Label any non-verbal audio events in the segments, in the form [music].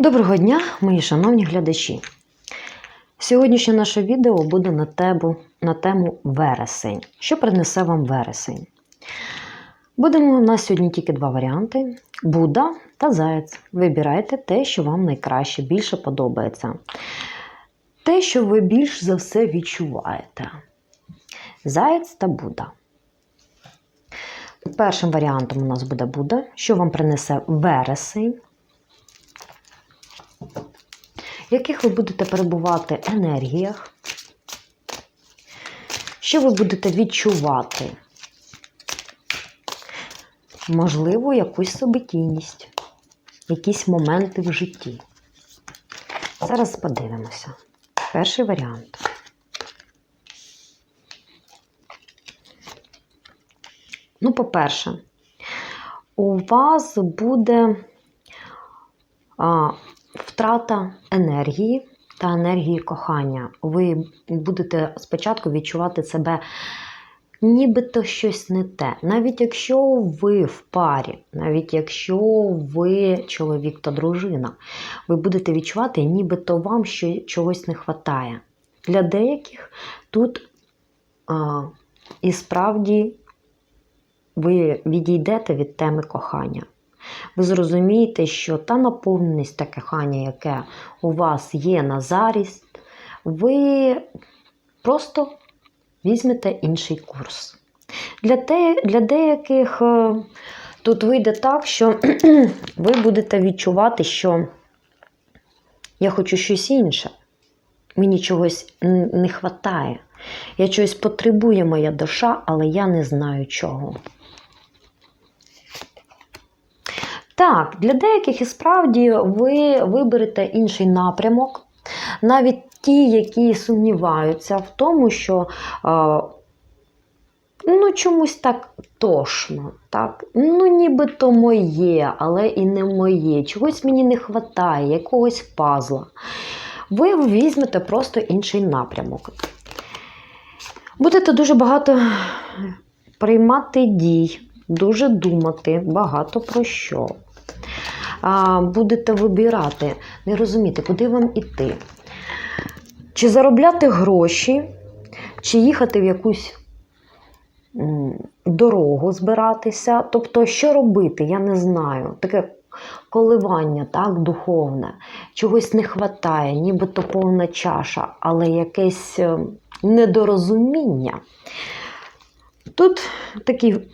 Доброго дня, мої шановні глядачі. Сьогоднішнє наше відео буде на тему, на тему вересень. Що принесе вам вересень? Будемо у нас сьогодні тільки два варіанти: Будда та Заяць. Вибирайте те, що вам найкраще, більше подобається. Те, що ви більш за все відчуваєте. Заяць та Будда. Першим варіантом у нас буде Будда, що вам принесе вересень в яких ви будете перебувати енергіях, що ви будете відчувати, можливо, якусь событійність, якісь моменти в житті. Зараз подивимося. Перший варіант. Ну, по-перше, у вас буде а, втрата енергії та енергії кохання. Ви будете спочатку відчувати себе, нібито щось не те. Навіть якщо ви в парі, навіть якщо ви чоловік та дружина, ви будете відчувати, нібито вам що, чогось не вистачає. Для деяких тут а, і справді ви відійдете від теми кохання. Ви зрозумієте, що та наповненість та кохання, яке у вас є на зарість, ви просто візьмете інший курс. Для, те, для деяких е, тут вийде так, що [clears throat] ви будете відчувати, що я хочу щось інше. Мені чогось не вистачає. Я чогось потребує моя душа, але я не знаю чого. Так, для деяких і справді ви виберете інший напрямок. Навіть ті, які сумніваються в тому, що ну, чомусь так тошно, так? ну нібито моє, але і не моє. Чогось мені не вистачає, якогось пазла. Ви візьмете просто інший напрямок. Будете дуже багато приймати дій, дуже думати, багато про що будете вибирати, не розуміти, куди вам іти. Чи заробляти гроші, чи їхати в якусь дорогу збиратися. Тобто, що робити, я не знаю. Таке коливання, так, духовне, чогось не вистачає, нібито повна чаша, але якесь е, недорозуміння. Тут такий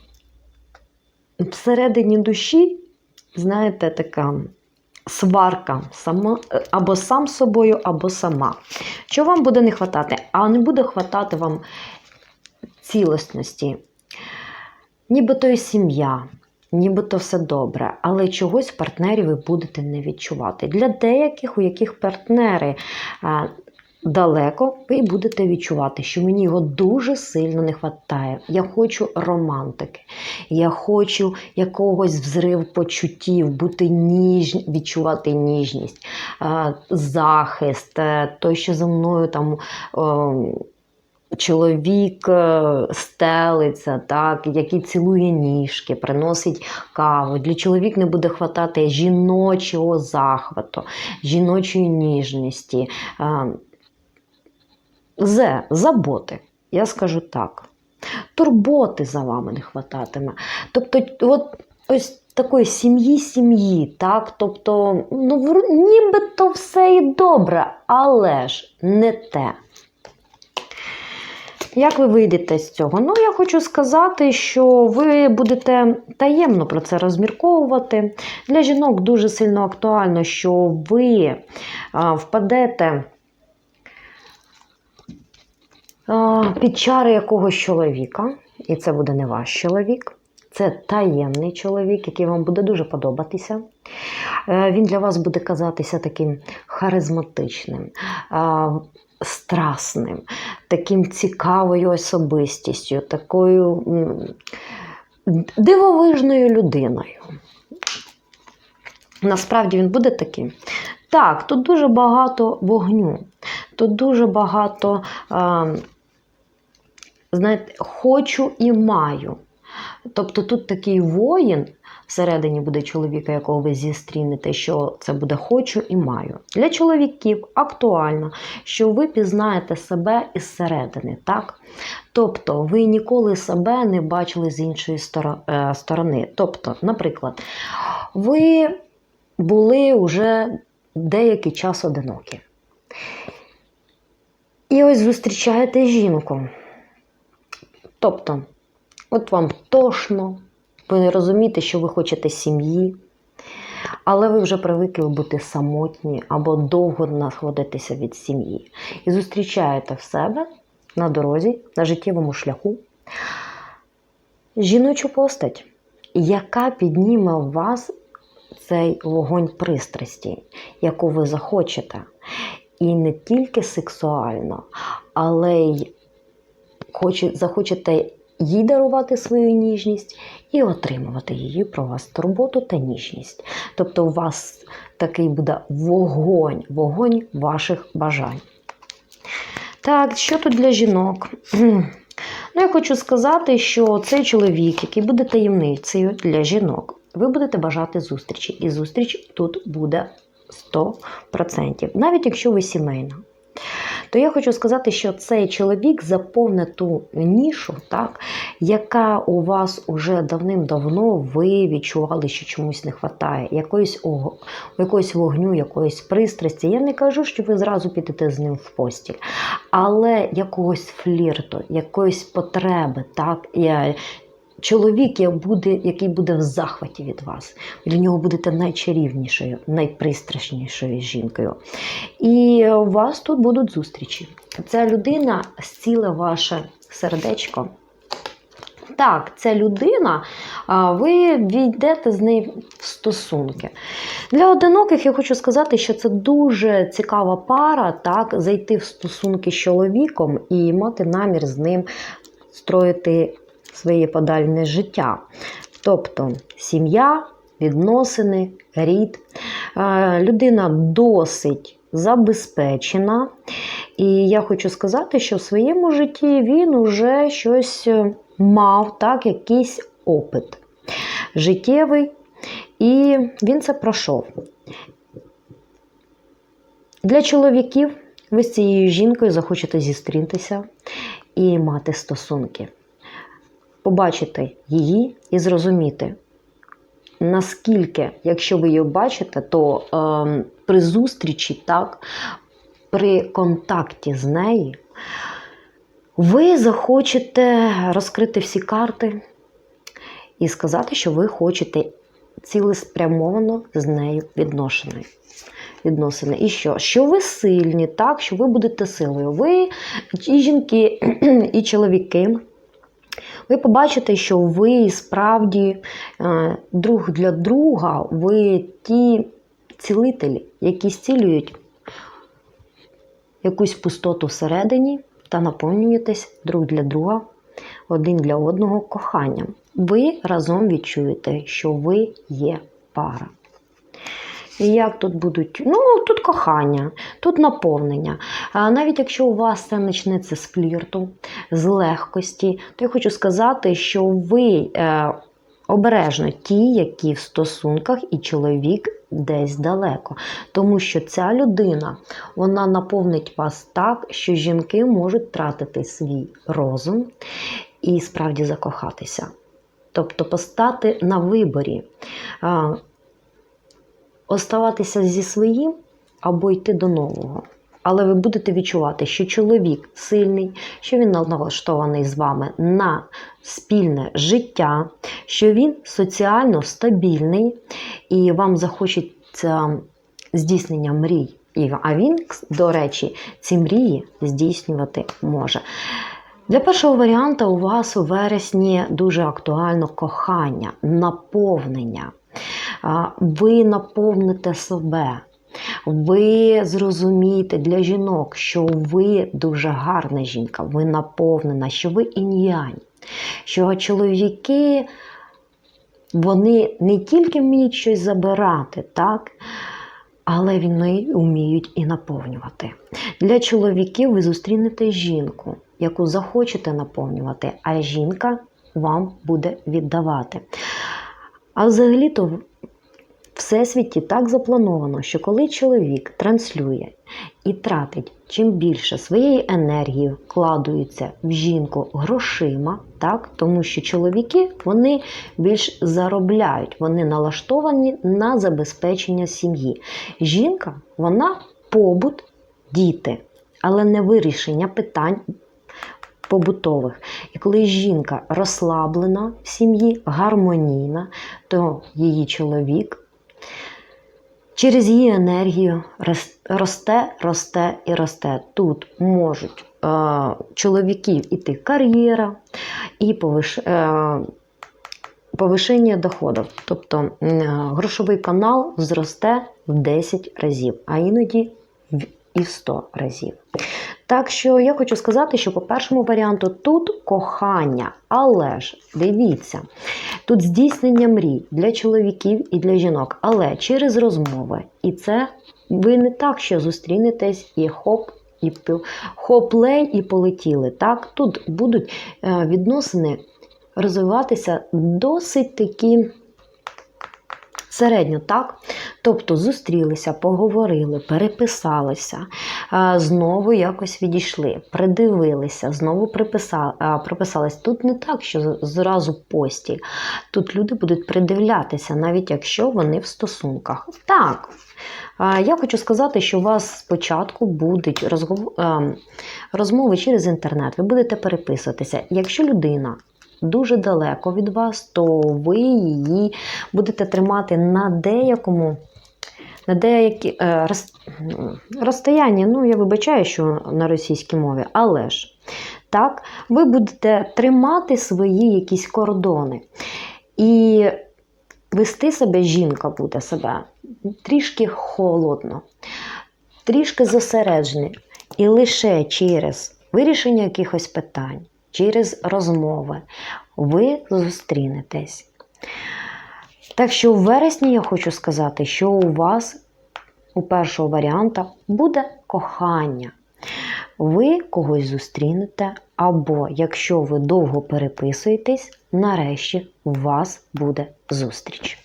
всередині душі знаєте, така сварка сама, або сам собою, або сама. Що вам буде не хватати? А не буде хватати вам цілісності. Нібито і сім'я, нібито все добре, але чогось в партнері ви будете не відчувати. Для деяких, у яких партнери далеко, ви будете відчувати, що мені його дуже сильно не вистачає. Я хочу романтики, я хочу якогось взрив почуттів, бути ніж, відчувати ніжність, захист, е, той, що за мною там. Чоловік е, стелиться, так, який цілує ніжки, приносить каву. Для чоловік не буде хватати жіночого захвату, жіночої ніжності, З. Заботи. Я скажу так. Турботи за вами не хвататиме. Тобто, от ось такої сім'ї сім'ї, так? Тобто, ну, нібито все і добре, але ж не те. Як ви вийдете з цього? Ну, я хочу сказати, що ви будете таємно про це розмірковувати. Для жінок дуже сильно актуально, що ви впадете під чари якогось чоловіка, і це буде не ваш чоловік. Це таємний чоловік, який вам буде дуже подобатися. Е, він для вас буде казатися таким харизматичним, страсним, таким цікавою особистістю, такою дивовижною людиною. Насправді він буде таким. Так, тут дуже багато вогню, тут дуже багато знаєте, хочу і маю. Тобто тут такий воїн, всередині буде чоловіка, якого ви зустрінете, що це буде хочу і маю. Для чоловіків актуально, що ви пізнаєте себе із середини, так? Тобто ви ніколи себе не бачили з іншої е, сторони. Тобто, наприклад, ви були вже деякий час одинокі. І ось зустрічаєте жінку. Тобто, от вам тошно, ви розумієте, що ви хочете сім'ї, але ви вже привикли бути самотні або довго знаходитися від сім'ї. І зустрічаєте в себе на дорозі, на життєвому шляху жіночу постать, яка підніме в вас цей вогонь пристрасті, яку ви захочете. І не тільки сексуально, але й захочете їй дарувати свою ніжність і отримувати її про вас турботу та ніжність. Тобто у вас такий буде вогонь, вогонь ваших бажань. Так, що тут для жінок? [clears throat] Ну, я хочу сказати, що цей чоловік, який буде таємницею для жінок, ви будете бажати зустрічі. І зустріч тут буде 100%. Навіть якщо ви сімейна. То я хочу сказати, що цей чоловік заповнить ту нішу, так, яка у вас уже давним-давно ви відчували, що чомусь не вистачає, якоїсь, якогось вогню, якоїсь пристрасті. Я не кажу, що ви зразу підете з ним в постіль, але якогось флірту, якоїсь потреби, так, Чоловік, який буде в захваті від вас. Для нього будете найчарівнішою, найпристрашнішою жінкою. І у вас тут будуть зустрічі. Ця людина зціле ваше сердечко. Так, ця людина, ви війдете з нею в стосунки. Для одиноких я хочу сказати, що це дуже цікава пара, так, зайти в стосунки з чоловіком і мати намір з ним строїти своє подальне життя. Тобто сім'я, відносини, рід. Е, Людина досить забезпечена. І я хочу сказати, що в своєму житті він уже щось е, мав, так, якийсь опит життєвий, і він це пройшов. Для чоловіків ви з цією жінкою захочете зустрітися і мати стосунки побачити її і зрозуміти, наскільки, якщо ви її бачите, то е, при зустрічі, так, при контакті з нею, ви захочете розкрити всі карти і сказати, що ви хочете цілеспрямовано з нею відношення. Відносини. І що? Що ви сильні, так, що ви будете силою. Ви і жінки, [clears throat] і чоловіки. Ви побачите, що ви справді е, друг для друга, ви ті цілителі, які зцілюють якусь пустоту всередині та наповнюєтесь друг для друга, один для одного коханням. Ви разом відчуєте, що ви є пара. Як тут будуть? Ну, тут кохання, тут наповнення. А навіть якщо у вас це почнеться з флірту, з легкості, то я хочу сказати, що ви е, обережно ті, які в стосунках, і чоловік десь далеко. Тому що ця людина вона наповнить вас так, що жінки можуть тратити свій розум і справді закохатися. Тобто постати на виборі. Оставатися зі своїм або йти до нового. Але ви будете відчувати, що чоловік сильний, що він налаштований з вами на спільне життя, що він соціально стабільний і вам захочеться здійснення мрій. А він, до речі, ці мрії здійснювати може. Для першого варіанта у вас у вересні дуже актуально кохання, наповнення. Ви наповните себе. Ви зрозумієте для жінок, що ви дуже гарна жінка, ви наповнена, що ви інь-янь, що чоловіки вони не тільки вміють щось забирати, так? але вони вміють і наповнювати. Для чоловіків ви зустрінете жінку, яку захочете наповнювати, а жінка вам буде віддавати. А взагалі-то всесвіті так заплановано, що коли чоловік транслює і тратить чим більше своєї енергії вкладується в жінку грошима, так, тому що чоловіки вони більш заробляють, вони налаштовані на забезпечення сім'ї. Жінка, вона побут, діти, але не вирішення питань побутових. І коли жінка розслаблена в сім'ї, гармонійна, то її чоловік через її енергію росте, росте і росте. Тут можуть е, чоловіків іти кар'єра і повиш, е, повишення доходів. Тобто е, грошовий канал зросте в 10 разів, а іноді в і в 100 разів. Так що я хочу сказати, що по першому варіанту тут кохання, але ж дивіться, тут здійснення мрій для чоловіків і для жінок, але через розмови. І це ви не так, що зустрінетесь і хоп, і хоп-лей, і полетіли. Так, тут будуть е, відносини розвиватися досить такі. Середньо, так? Тобто зустрілися, поговорили, переписалися, знову якось відійшли, придивилися, знову приписали, приписались. Тут не так, що зразу постіль. Тут люди будуть придивлятися, навіть якщо вони в стосунках. Так. Я хочу сказати, що у вас спочатку будуть ем, розмови через інтернет, ви будете переписуватися. Якщо людина дуже далеко від вас, то ви її будете тримати на деякому. На деякі е, роз, м, розстоянні, ну я вибачаю, що на російській мові, але ж так, ви будете тримати свої якісь кордони. І вести себе жінка буде себе трішки холодно, трішки зосереджений. І лише через вирішення якихось питань, через розмови ви зустрінетесь. Так що в вересні я хочу сказати, що у вас у першого варіанта буде кохання. Ви когось зустрінете, або якщо ви довго переписуєтесь, нарешті у вас буде зустріч.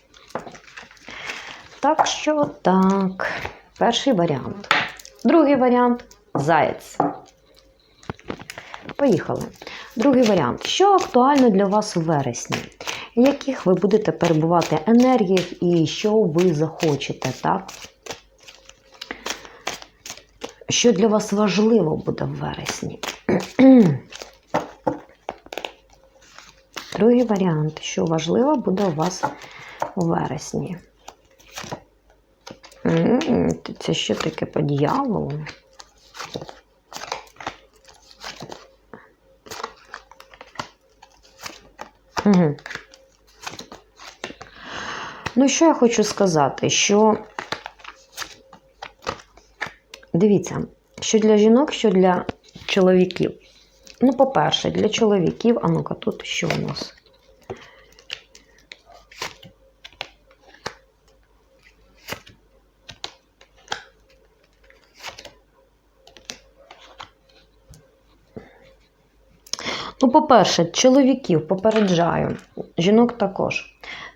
Так що так, перший варіант. Другий варіант заєць. Поїхали. Другий варіант. Що актуально для вас у вересні? В яких ви будете перебувати енергіях і що ви захочете, так? Що для вас важливо буде в вересні? Другий варіант. Що важливо буде у вас у вересні? Це що таке по дьяволу? Угу. Ну, що я хочу сказати? Що дивіться, що для жінок, що для чоловіків. Ну, по-перше, для чоловіків, а ну-ка, тут що у нас? Ну, по-перше, чоловіків попереджаю, жінок також.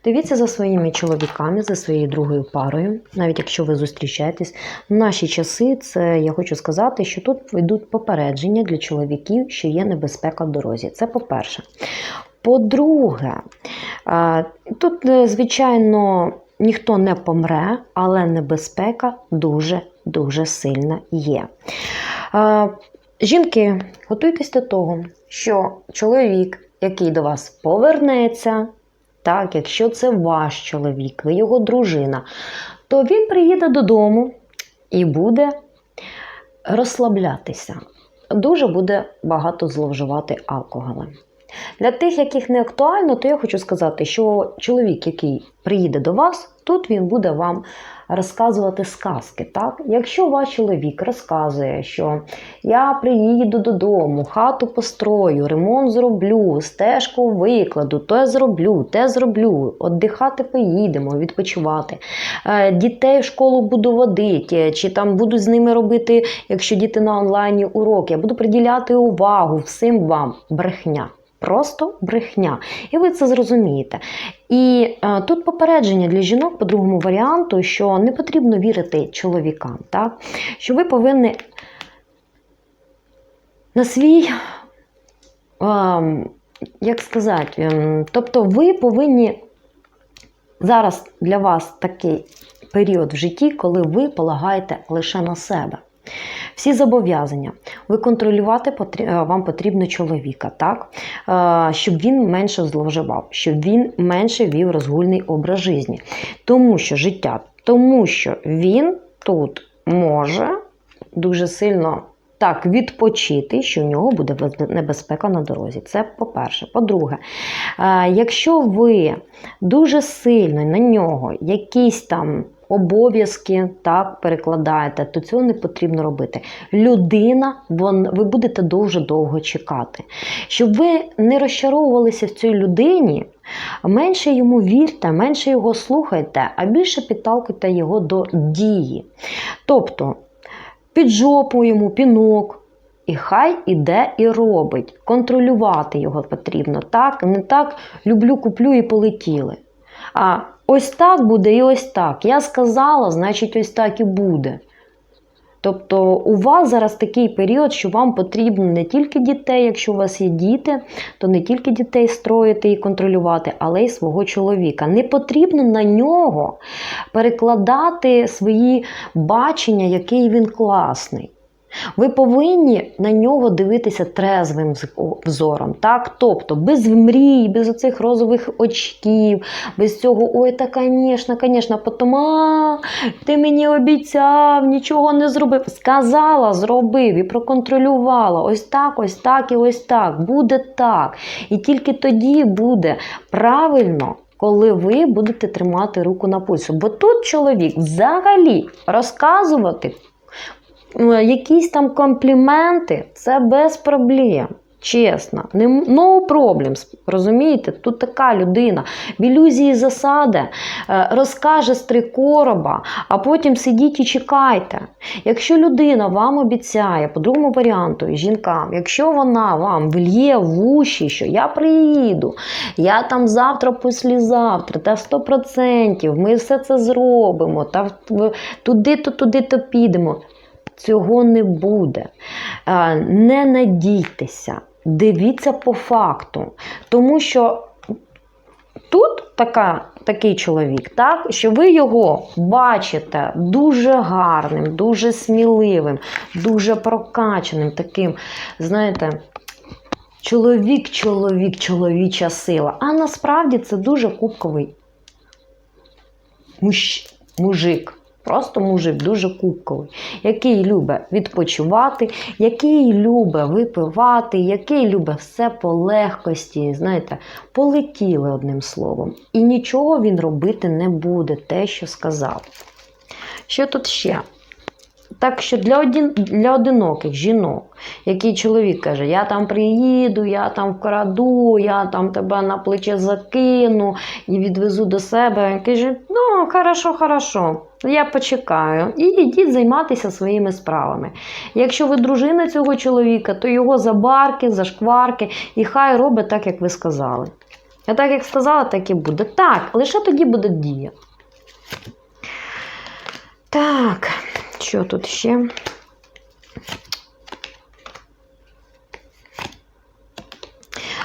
Дивіться за своїми чоловіками, за своєю другою парою, навіть якщо ви зустрічаєтесь. В наші часи це я хочу сказати, що тут йдуть попередження для чоловіків, що є небезпека в дорозі. Це по-перше. По-друге, тут, е, звичайно, ніхто не помре, але небезпека дуже-дуже сильна є. Жінки, готуйтесь до того, що чоловік, який до вас повернеться, так, якщо це ваш чоловік, ви його дружина, то він приїде додому і буде розслаблятися. Дуже буде багато зловживати алкоголем. Для тих, яких не актуально, то я хочу сказати, що чоловік, який приїде до вас, тут він буде вам розказувати сказки. Так? Якщо ваш чоловік розказує, що я приїду додому, хату построю, ремонт зроблю, стежку викладу, то зроблю, те зроблю, віддихати поїдемо, відпочивати, е, дітей в школу буду водити, чи там буду з ними робити, якщо діти на онлайні уроки, я буду приділяти увагу всім вам брехня. Просто брехня. І ви це зрозумієте. І е, тут попередження для жінок по другому варіанту, що не потрібно вірити чоловікам, так? що ви повинні на свій, ем, як сказати, ем, тобто ви повинні зараз для вас такий період в житті, коли ви полагаєте лише на себе. Всі зобов'язання. Ви контролювати е, вам потрібно чоловіка, так? Е, щоб він менше зловживав, щоб він менше вів розгульний образ житті. Тому що життя, тому що він тут може дуже сильно так відпочити, що в нього буде небезпека на дорозі. Це по-перше. По-друге, е, якщо ви дуже сильно на нього якісь там обов'язки так перекладаєте, то цього не потрібно робити. Людина, вон, ви будете дуже довго чекати. Щоб ви не розчаровувалися в цій людині, менше йому вірте, менше його слухайте, а більше підталкуйте його до дії. Тобто під жопу йому пінок. І хай іде і робить. Контролювати його потрібно. Так, не так люблю, куплю і полетіли. А ось так буде і ось так. Я сказала, значить, ось так і буде. Тобто у вас зараз такий період, що вам потрібно не тільки дітей, якщо у вас є діти, то не тільки дітей строїти і контролювати, але й свого чоловіка. Не потрібно на нього перекладати свої бачення, який він класний. Ви повинні на нього дивитися трезвим взором. Так? Тобто без мрій, без оцих розових очків, без цього ой, та, звісно, звісно, потім а, ти мені обіцяв, нічого не зробив. Сказала, зробив і проконтролювала. Ось так, ось так і ось так. Буде так. І тільки тоді буде правильно. Коли ви будете тримати руку на пульсу. Бо тут чоловік взагалі розказувати якісь там компліменти це без проблем. Чесно, no problems, розумієте? Тут така людина в ілюзії засади е, розкаже з три короба, а потім сидіть і чекайте. Якщо людина вам обіцяє, по другому варіанту, жінкам, якщо вона вам вліє в уші, що я приїду, я там завтра, післязавтра, та 100%, ми все це зробимо, та туди-то, туди-то підемо. Цього не буде. Е, Не надійтеся, дивіться по факту. Тому що тут така, такий чоловік, так, що ви його бачите дуже гарним, дуже сміливим, дуже прокачаним, таким, знаєте, чоловік, чоловік, чоловіча сила. А насправді це дуже кубковий муж, мужик. Просто мужик дуже кубковий, який любить відпочивати, який любить випивати, який любить все по легкості. Знаєте, полетіли одним словом. І нічого він робити не буде, те, що сказав. Що тут ще? Так що для, один, для одиноких жінок, який чоловік каже, я там приїду, я там вкраду, я там тебе на плече закину і відвезу до себе. Він каже, ну, хорошо, хорошо, я почекаю. І йдіть займатися своїми справами. Якщо ви дружина цього чоловіка, то його за барки, за і хай робить так, як ви сказали. А так, як сказала, так і буде. Так, лише тоді буде дія. Так, що тут ще?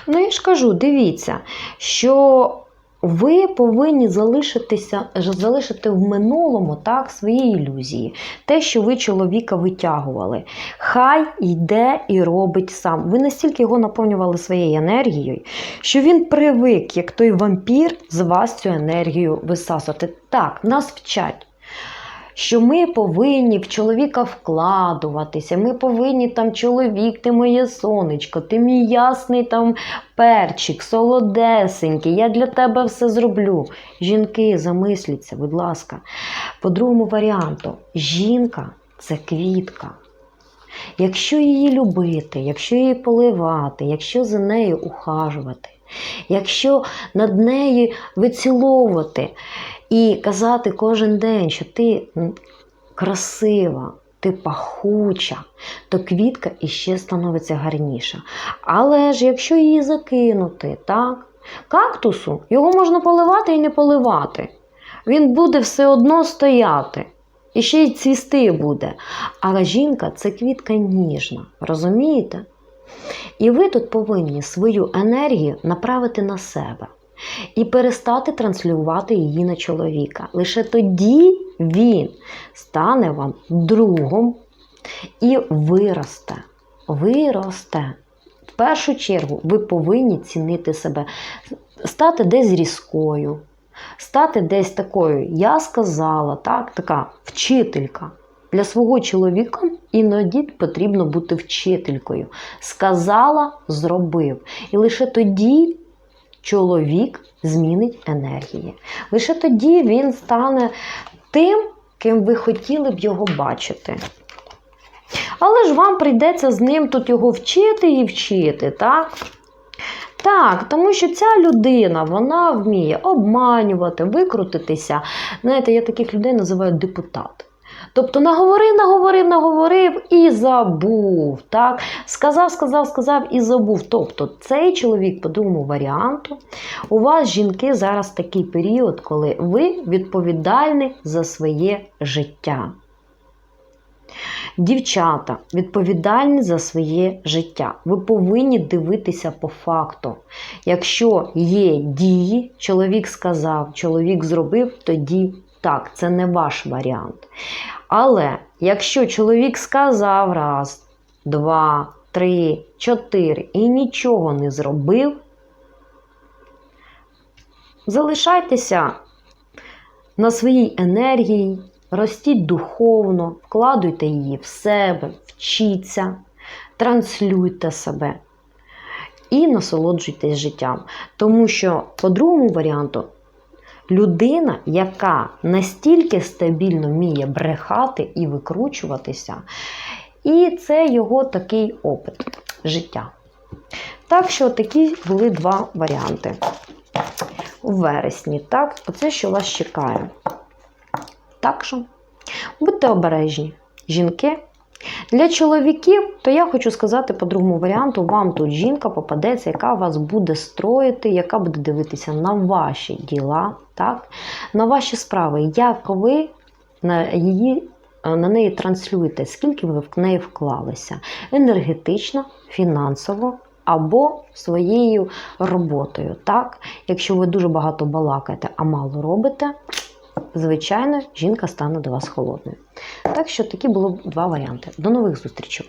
Ну, я ж кажу, дивіться, що ви повинні залишитися, залишити в минулому так, свої ілюзії. Те, що ви чоловіка витягували. Хай йде і робить сам. Ви настільки його наповнювали своєю енергією, що він привик, як той вампір, з вас цю енергію висасувати. Так, нас вчать що ми повинні в чоловіка вкладуватися. Ми повинні там чоловік, ти моє сонечко, ти мій ясний там перчик, солодесенький, я для тебе все зроблю. Жінки, замисліться, будь ласка. По другому варіанту, жінка це квітка. Якщо її любити, якщо її поливати, якщо за нею ухажувати, якщо над нею виціловувати і казати кожен день, що ти красива, ти пахуча, то квітка іще становиться гарніша. Але ж якщо її закинути, так? Кактусу його можна поливати і не поливати. Він буде все одно стояти. І ще й цвісти буде. Але жінка це квітка ніжна, розумієте? І ви тут повинні свою енергію направити на себе і перестати транслювати її на чоловіка. Лише тоді він стане вам другом і виросте. Виросте. В першу чергу ви повинні цінити себе, стати десь різкою, стати десь такою, я сказала, так, така вчителька. Для свого чоловіка іноді потрібно бути вчителькою. Сказала, зробив. І лише тоді чоловік змінить енергії. Лише тоді він стане тим, ким ви хотіли б його бачити. Але ж вам прийдеться з ним тут його вчити і вчити, так? Так, тому що ця людина вона вміє обманювати, викрутитися. Знаєте, я таких людей називаю депутат. Тобто наговорив, наговорив, наговорив і забув. Так? Сказав, сказав, сказав і забув. Тобто цей чоловік, по другому варіанту, у вас жінки зараз такий період, коли ви відповідальні за своє життя. Дівчата відповідальні за своє життя. Ви повинні дивитися по факту. Якщо є дії, чоловік сказав, чоловік зробив, тоді так, це не ваш варіант. Але якщо чоловік сказав раз, два, три, чотири і нічого не зробив, залишайтеся на своїй енергії, ростіть духовно, вкладуйте її в себе, вчіться, транслюйте себе і насолоджуйтесь життям. Тому що, по другому варіанту, людина, яка настільки стабільно вміє брехати і викручуватися, і це його такий опит життя. Так що такі були два варіанти. У вересні, так, оце що вас чекає. Так що будьте обережні, жінки. Для чоловіків, то я хочу сказати по другому варіанту, вам тут жінка попадеться, яка вас буде строїти, яка буде дивитися на ваші діла, так? на ваші справи, як ви на її. На неї транслюєте, скільки ви в неї вклалися енергетично, фінансово або своєю роботою. Так? Якщо ви дуже багато балакаєте, а мало робите, звичайно, жінка стане до вас холодною. Так що такі були два варіанти. До нових зустрічей!